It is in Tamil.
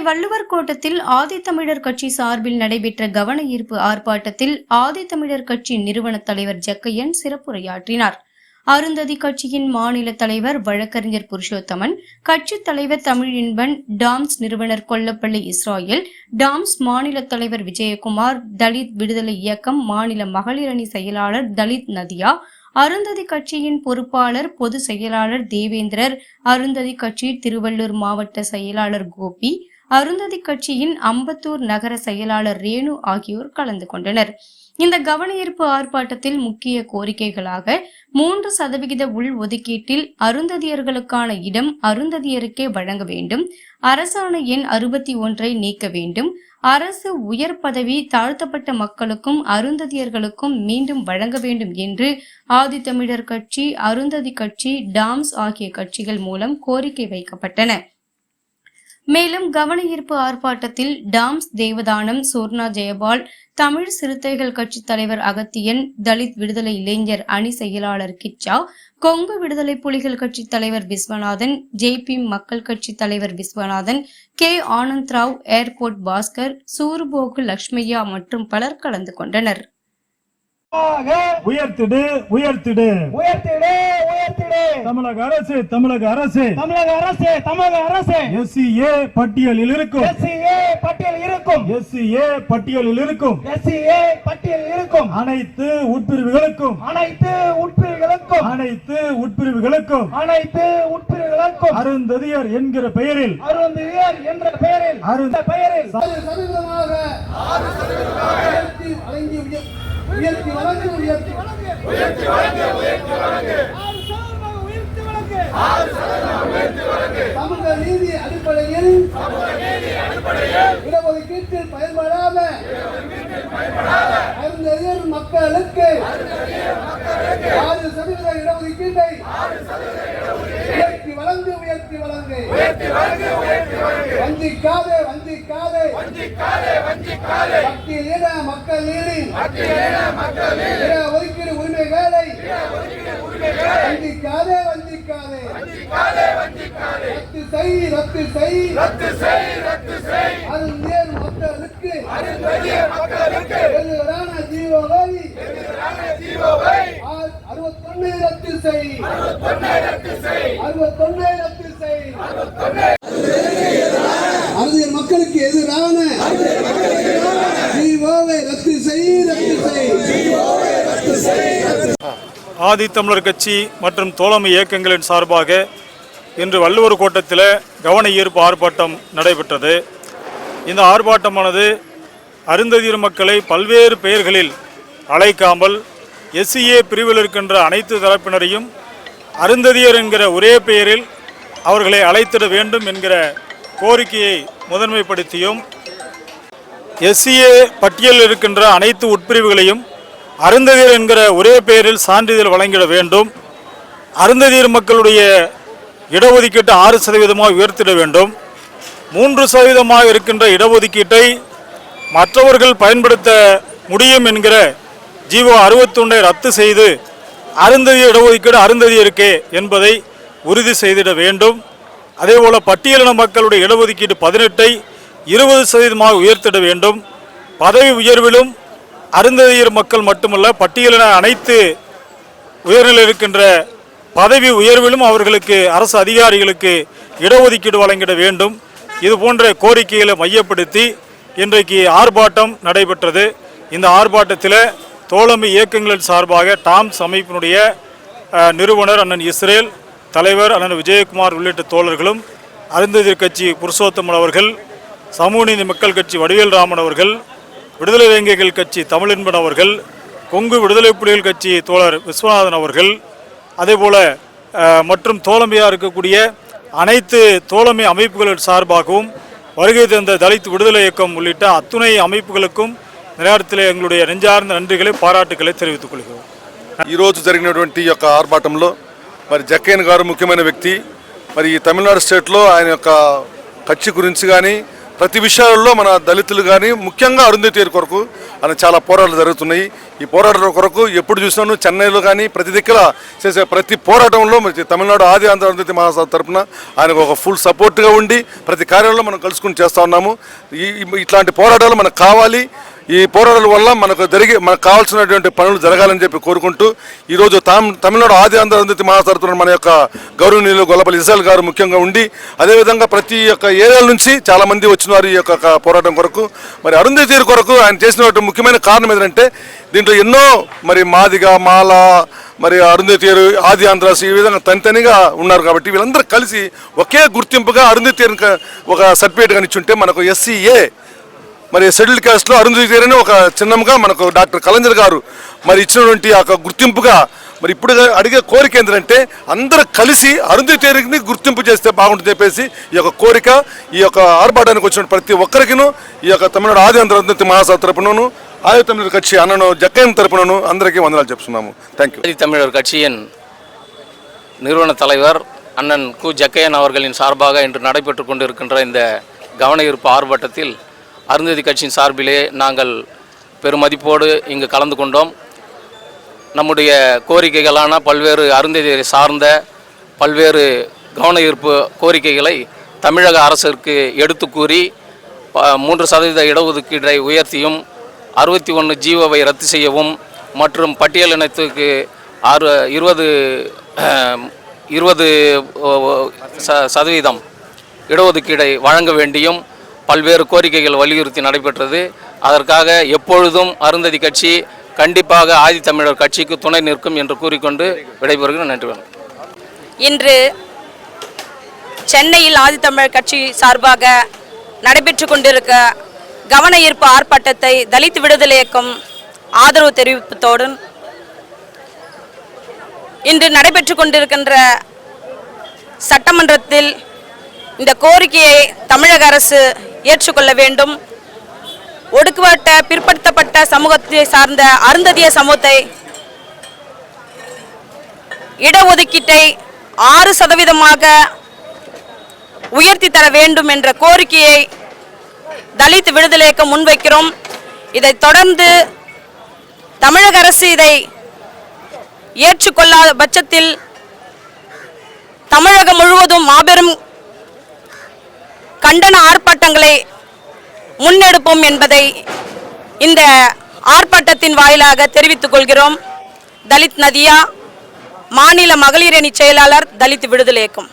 சென்னை வள்ளுவர் கோட்டத்தில் ஆதித்தமிழர் கட்சி சார்பில் நடைபெற்ற கவன ஈர்ப்பு ஆர்ப்பாட்டத்தில் ஆதித்தமிழர் கட்சி நிறுவன தலைவர் ஜக்கையன் சிறப்புரையாற்றினார். அருந்ததி கட்சியின் மாநில தலைவர் வழக்கறிஞர் புருஷோத்தமன் கட்சி தலைவர் தமிழின்பன் டாம்ஸ் நிறுவனர் கொல்லப்பள்ளி இஸ்ராயல் டாம்ஸ் மாநில தலைவர் விஜயகுமார் தலித் விடுதலை இயக்கம் மாநில மகளிர் அணி செயலாளர் தலித் நதியா அருந்ததி கட்சியின் பொறுப்பாளர் பொது செயலாளர் தேவேந்திரர் அருந்ததி கட்சி திருவள்ளூர் மாவட்ட செயலாளர் கோபி அருந்ததி கட்சியின் அம்பத்தூர் நகர செயலாளர் ரேணு ஆகியோர் கலந்து கொண்டனர். இந்த கவனஈர்ப்பு ஆர்ப்பாட்டத்தில் முக்கிய கோரிக்கைகளாக மூன்று சதவிகித உள் ஒதுக்கீட்டில் அருந்ததியர்களுக்கான இடம் அருந்ததியருக்கே வழங்க வேண்டும். அரசாணை எண் அறுபத்தி ஒன்றை நீக்க வேண்டும். அரசு உயர் பதவி தாழ்த்தப்பட்ட மக்களுக்கும் அருந்ததியர்களுக்கும் மீண்டும் வழங்க வேண்டும் என்று ஆதித்தமிழர் கட்சி அருந்ததி கட்சி டாம்ஸ் ஆகிய கட்சிகள் மூலம் கோரிக்கை வைக்கப்பட்டன. மேலும் கவனஈர்ப்பு ஆர்ப்பாட்டத்தில் டாம்ஸ் தேவதானம் சோர்ணா ஜெயபால் தமிழ் சிறுத்தைகள் கட்சி தலைவர் அகத்தியன் தலித் விடுதலை இளைஞர் அணி செயலாளர் கிச்சா கொங்கு விடுதலை புலிகள் கட்சி தலைவர் விஸ்வநாதன் ஜேபி மக்கள் கட்சி தலைவர் விஸ்வநாதன் கே ஆனந்த் ராவ் ஏர்போர்ட் பாஸ்கர் சூர்போகு லக்ஷ்மையா மற்றும் பலர் கலந்து கொண்டனர். உயர்த்திடு உயர்த்திடு. உயர்த்திடு உயர்த்திடு. தமிழக அரசு தமிழக அரசு. தமிழக அரசு தமிழக அரசு. எஸ்சிஏ பட்டியலில் இருக்கும். எஸ்சிஏ பட்டியல் இருக்கும். எஸ்சிஏ பட்டியலில் இருக்கும். எஸ்சிஏ பட்டியல் இருக்கும். அனைத்து உட்பிரிவுகளுக்கும். அனைத்து உட்பிரிவுகளுக்கும். அனைத்து உட்பிரிவுகளுக்கும். அனைத்து உட்பிரிவுகளுக்கும். அருந்ததியர் என்கிற பெயரில். அருந்தியர் என்ற பெயரில். அருந்த பெயரில். சதவீதமாக. உயர்த்தி வழங்கி உய- உயர்த்தி வழங்கு உயர்த்தி உயர்த்தி வழங்கு சமூக நீதி அடிப்படையில் இடஒதுக்கீட்டில் பயன்படாத அருந்ததியர் மக்களுக்கு ஆறு சதவீத இடஒதுக்கீட்டை உயர்த்தி வழங்கு உயர்த்தி வழங்கு. வஞ்சிக்காதே வஞ்சிக்காதே. மத்தியில் இட மக்கள் நீதி. இட ஒதுக்கீடு உரிமைகளை வஞ்சிக்காதே வஞ்சிக்காதே. ரத்து செய் ரத்து செய். ரத்து செய் அருந்தியர் மக்களுக்கு. எதிரான ஜீவோவை. ஆ- அறுபத்தொன்னு ரத்து செய். அறுபத்தொன்னு ரத்து செய். எதிரான ரத்து செய் ஆதித்தமிழர் கட்சி மற்றும் தோழமை இயக்கங்களின் சார்பாக இன்று வள்ளுவர் கோட்டத்தில் கவன ஈர்ப்பு ஆர்ப்பாட்டம் நடைபெற்றது. இந்த ஆர்ப்பாட்டமானது அருந்ததியர் மக்களை பல்வேறு பெயர்களில் அழைக்காமல் எஸ்சிஏ பிரிவில் இருக்கின்ற அனைத்து தரப்பினரையும் அருந்ததியர் என்கிற ஒரே பெயரில் அவர்களை அழைத்திட வேண்டும் என்கிற கோரிக்கையை முதன்மைப்படுத்தியும் எஸ்சிஏ பட்டியலில் இருக்கின்ற அனைத்து உட்பிரிவுகளையும் அருந்ததியர் என்கிற ஒரே பெயரில் சான்றிதழ் வழங்கிட வேண்டும். அருந்ததியர் மக்களுடைய இடஒதுக்கீட்டை ஆறு சதவீதமாக உயர்த்திட வேண்டும். மூன்று சதவீதமாக இருக்கின்ற இடஒதுக்கீட்டை மற்றவர்கள் பயன்படுத்த முடியும் என்கிற ஜீவோ அறுபத்தொன்னை ரத்து செய்து அருந்ததியர் இடஒதுக்கீடு அருந்ததியருக்கே என்பதை உறுதி செய்திட வேண்டும். அதேபோல பட்டியலின மக்களுடைய இடஒதுக்கீடு பதினெட்டை இருபது சதவீதமாக உயர்த்திட வேண்டும். பதவி உயர்விலும் அருந்ததியர் மக்கள் மட்டுமல்ல பட்டியலின அனைத்து உயர்நிலை இருக்கின்ற பதவி உயர்விலும் அவர்களுக்கு அரசு அதிகாரிகளுக்கு இடஒதுக்கீடு வழங்கிட வேண்டும். இது போன்ற கோரிக்கைகளை மையப்படுத்தி இன்றைக்கு ஆர்ப்பாட்டம் நடைபெற்றது. இந்த ஆர்ப்பாட்டத்தில் தோழமை இயக்கங்களின் சார்பாக டாம்ஸ் அமைப்பினுடைய நிறுவனர் அண்ணன் இஸ்ரேல் தலைவர் அண்ணன் விஜயகுமார் உள்ளிட்ட தோழர்களும் அருந்ததியர் கட்சி புருஷோத்தமன் அவர்கள் சமூக நீதி மக்கள் கட்சி வடிவேல் ராமன் அவர்கள் விடுதலை இளைஞர்கள் கட்சி தமிழின்பன் அவர்கள் கொங்கு விடுதலை புலிகள் கட்சி தோழர் விஸ்வநாதன் அவர்கள் அதேபோல அஹ், மற்றும் தோழமையாக இருக்கக்கூடிய அனைத்து தோழமை அமைப்புகளின் சார்பாகவும் வருகை தந்த தலித் விடுதலை இயக்கம் உள்ளிட்ட அத்துணை அமைப்புகளுக்கும் இந்த நேரத்தில் எங்களுடைய நெஞ்சார்ந்த நன்றிகளை பாராட்டுக்களை தெரிவித்துக் கொள்கிறோம் ఈరోజు జరిగినటువంటి యొక్క ఆర్భాటంలో మరి జక్కయ్యన్ గారు ముఖ్యమైన వ్యక్తి. మరి ఈ తమిళనాడు స్టేట్లో ఆయన యొక్క కక్షి గురించి కానీ ప్రతి విషయాల్లో మన దళితులు కానీ ముఖ్యంగా అరుంధతి కొరకు అని చాలా పోరాటాలు జరుగుతున్నాయి. ఈ పోరాటాల కొరకు ఎప్పుడు చూసినాను చెన్నైలో కానీ ప్రతి దిక్కుల చేసే ప్రతి పోరాటంలో మరి తమిళనాడు ఆది ఆంధ్ర అరుంధతి మహాసభ తరఫున ఆయనకు ఒక ఫుల్ సపోర్ట్గా ఉండి ప్రతి కార్యంలో మనం కలుసుకుని చేస్తూ ఉన్నాము. ఈ- ఇట్లాంటి పోరాటాలు మనకు కావాలి. ఈ పోరాటాల వల్ల మనకు జరిగే మనకు కావాల్సినటువంటి పనులు జరగాలని చెప్పి కోరుకుంటూ ఈరోజు తామ్ తమిళనాడు ఆది ఆంధ్ర అరుంధతి మన యొక్క గౌరవనీయులు గొల్లపల్లి ఇసాల్ గారు ముఖ్యంగా ఉండి అదేవిధంగా ప్రతి ఒక్క ఏరియాల నుంచి చాలామంది వచ్చినారు ఈ యొక్క పోరాటం కొరకు. మరి అరుంధతీరు కొరకు ఆయన చేసినటువంటి ముఖ్యమైన కారణం ఏంటంటే దీంట్లో ఎన్నో మరి మాదిగా మాల మరి అరుంధతీరు ఆది ఆంధ్రాస్ ఈ విధంగా తనితనిగా ఉన్నారు కాబట్టి వీళ్ళందరూ కలిసి ఒకే గుర్తింపుగా అరుంధతి ఒక సర్టిఫికేట్ కానిచ్చుంటే మనకు ఎస్సీఏ మరి షెడ్యూల్డ్ క్యాస్ట్లో అరుంధతి తీరని ఒక చిన్నంగా మనకు డాక్టర్ కలంజర్ గారు మరి ఇచ్చినటువంటి ఆ యొక్క గుర్తింపుగా మరి ఇప్పుడు అడిగే కోరిక ఏంటంటే అందరూ కలిసి అరుంధతి తీరిని గుర్తింపు చేస్తే బాగుంటుంది చెప్పేసి ఈ యొక్క కోరిక ఈ యొక్క ఆర్భాటానికి వచ్చిన ప్రతి ఒక్కరికిను ఈ యొక్క తమిళనాడు ఆది ఆంధ్ర అరుంధతి మహాసభ తరపునను ఆది తమిళ కక్షి అన్నను జక్కయ్య తరపునను అందరికీ వందనాలు చెప్తున్నాము థ్యాంక్ యూ ஆதி தமிழர் கட்சியின் நிறுவன தலைவர் அண்ணன் கு ஜக்கையன் அவர்களின் சார்பாக இன்று நடைபெற்று கொண்டிருக்கின்ற இந்த கவன ஈர்ப்பு ஆர்ப்பாட்டத்தில் அருந்ததி கட்சியின் சார்பிலே நாங்கள் பெருமதிப்போடு இங்கு கலந்து கொண்டோம். நம்முடைய கோரிக்கைகளான பல்வேறு அருந்ததியை சார்ந்த பல்வேறு கவன ஈர்ப்பு கோரிக்கைகளை தமிழக அரசிற்கு எடுத்து கூறி மூன்று சதவீத இடஒதுக்கீடை உயர்த்தியும் அறுபத்தி ஒன்று ஜீவோவை ரத்து செய்யவும் மற்றும் பட்டியல் இனத்துக்கு ஆறு இருபது இருபது ச- சதவீதம் இடஒதுக்கீடை வழங்க வேண்டியும் பல்வேறு கோரிக்கைகள் வலியுறுத்தி நடைபெற்றது. அதற்காக எப்பொழுதும் அருந்ததி கட்சி கண்டிப்பாக ஆதித்தமிழர் கட்சிக்கு துணை நிற்கும் என்று கூறிக்கொண்டு விடைபெறுகிறேன். நன்றி இன்று சென்னையில் ஆதித்தமிழர் கட்சி சார்பாக நடைபெற்று கொண்டிருக்க கவன ஈர்ப்பு ஆர்ப்பாட்டத்தை தலித் விடுதலை இயக்கம் ஆதரவு தெரிவிப்பதோடு இன்று நடைபெற்று கொண்டிருக்கின்ற சட்டமன்றத்தில் இந்த கோரிக்கையை தமிழக அரசு ஏற்றுக்கொள்ள வேண்டும். ஒடுக்கப்பட்ட பிற்படுத்தப்பட்ட சமூகத்தை சார்ந்த அருந்ததிய சமூகத்தை இடஒதுக்கீட்டை ஆறு சதவீதமாக உயர்த்தி தர வேண்டும் என்ற கோரிக்கையை தலித் விடுதலை இயக்கம் முன்வைக்கிறோம். இதை தொடர்ந்து தமிழக அரசு இதை ஏற்றுக்கொள்ளாத பட்சத்தில் தமிழகம் முழுவதும் மாபெரும் முன்னெடுப்போம் என்பதை இந்த ஆர்ப்பாட்டத்தின் வாயிலாக தெரிவித்துக் கொள்கிறோம். தலித் நதியா மாநில மகளிர் செயலாளர் தலித் விடுதலை இயக்கம்